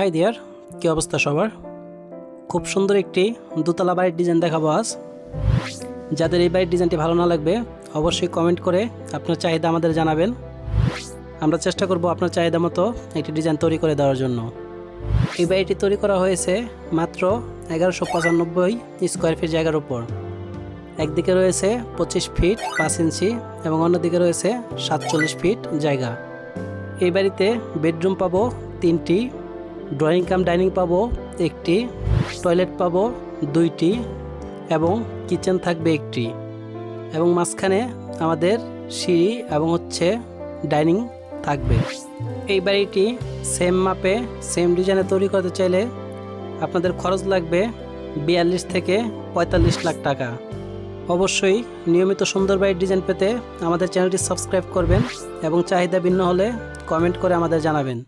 High দিয়ার কী অবস্থা সবার? খুব সুন্দর একটি দোতলা বাড়ির ডিজাইন দেখাবো আজ। যাদের এই বাড়ির ডিজাইনটি ভালো না লাগবে, অবশ্যই কমেন্ট করে আপনার চাহিদা আমাদের জানাবেন। আমরা চেষ্টা করব আপনার চাহিদা মতো একটি ডিজাইন তৈরি করে দেওয়ার জন্য। এই বাড়িটি তৈরি করা হয়েছে মাত্র এগারোশো পঁচানব্বই স্কোয়ার ফিট জায়গার উপর। একদিকে রয়েছে পঁচিশ ফিট পাঁচ ইঞ্চি এবং অন্যদিকে রয়েছে সাতচল্লিশ ফিট জায়গা। এই বাড়িতে বেডরুম পাবো তিনটি ড্রয়িং কাম, ডাইনিং পাবো একটি, টয়লেট পাবো দুইটি এবং কিচেন থাকবে একটি এবং মাঝখানে আমাদের সিঁড়ি এবং হচ্ছে ডাইনিং থাকবে। এই বাড়িটি সেম মাপে সেম ডিজাইনে তৈরি করতে চাইলে আপনাদের খরচ লাগবে বিয়াল্লিশ থেকে পঁয়তাল্লিশ লাখ টাকা। অবশ্যই নিয়মিত সুন্দর বাড়ির ডিজাইন পেতে আমাদের চ্যানেলটি সাবস্ক্রাইব করবেন এবং চাহিদা ভিন্ন হলে কমেন্ট করে আমাদের জানাবেন।